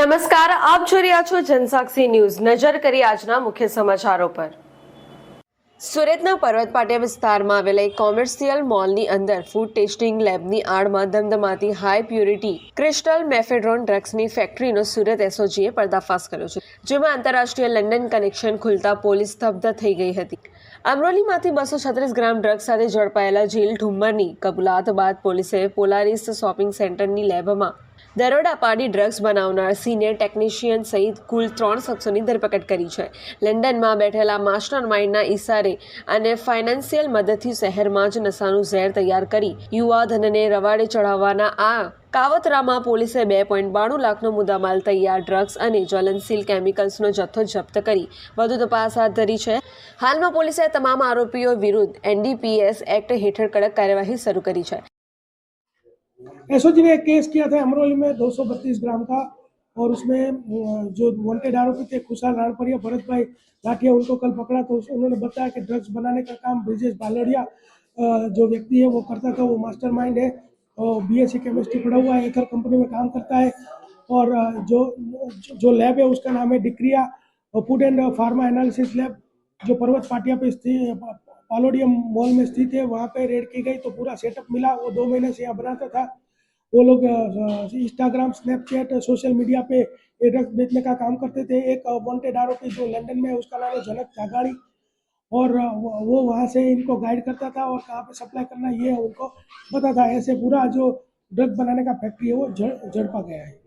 નમસ્કાર, આપ જોઈ રહ્યા છો જનસાક્ષી ન્યૂઝ. નજર કરી આજના મુખ્ય સમાચારો પર. સુરતના પર્વતપાટિયા વિસ્તારમાં આવેલા એક કોમર્શિયલ મોલની અંદર ફૂડ ટેસ્ટિંગ લેબની આડમાં ધમધમાતી હાઈ પ્યુરિટી ક્રિસ્ટલ મેફેડ્રોન ડ્રગ્સની ફેક્ટરીનો સુરત એસઓજીએ પર્દાફાશ કર્યો છે, જેમાં આંતરરાષ્ટ્રીય લંડન કનેક્શન ખુલતા પોલીસ સ્તબ્ધ થઈ ગઈ હતી. અમરોલીમાંથી બસો છત્રીસ ગ્રામ ડ્રગ્સ સાથે ઝડપાયેલા જેલ ઠુમ્મરની કબૂલાત બાદ પોલીસે પોલારીસ શોપિંગ સેન્ટરની લેબમાં દરોડા પાડી ડ્રગ્સ બનાવનાર સિનિયર ટેકનિશિયન સહિત કુલ ત્રણ શખ્સોની ધરપકડ કરી છે. લંડનમાં બેઠેલા માસ્ટર માઇન્ડના ઇશારે અને ફાઇનાન્શિયલ મદદથી શહેરમાં જ નશાનું ઝેર તૈયાર કરી યુવા ધનને રવાડે ચઢાવવાના આ કાવતરામાં પોલીસે બે પોઈન્ટ બાણું લાખનો મુદ્દામાલ તૈયાર ડ્રગ્સ અને જ્વલનશીલ કેમિકલ્સનો જથ્થો જપ્ત કરી. વધુ તપાસ હાથ ધરી છે. હાલમાં પોલીસે તમામ આરોપીઓ વિરુદ્ધ એનડીપીએસ એક્ટ હેઠળ કડક કાર્યવાહી શરૂ કરી છે. एसओजी ने एक केस किया था अमरोली में 232 ग्राम का, और उसमें जो वांटेड आरोपी थे, खुशहाल राणपरिया भरत भाई लाठिया, उनको कल पकड़ा तो उन्होंने बताया कि ड्रग्स बनाने का काम ब्रिजेश बालोड़िया जो व्यक्ति है, वो करता था, वो मास्टरमाइंड है, और बीएससी केमिस्ट्री पढ़ा हुआ है, एकर कंपनी में काम करता है, और जो जो- जो लैब है, उसका नाम है डिक्रिया food and pharma analysis lab जो पर्वत पाटिया पे स्थित पालोडियम मॉल में स्थित है, वहाँ पे रेड की गई तो पूरा सेटअप मिला, वो दो महीने से यहाँ बनाता था। वो लोग इंस्टाग्राम स्नैपचैट सोशल मीडिया पे ड्रग्स बेचने का काम करते थे। एक वॉन्टेड आरोपी जो लंदन में है, उसका नाम है जनक जागाड़ी। और वो वहाँ से इनको गाइड करता था और कहाँ पे सप्लाई करना, ये उनको पता था। ऐसे पूरा जो ड्रग बनाने का फैक्ट्री है, वो जड़- झड़पा गया है।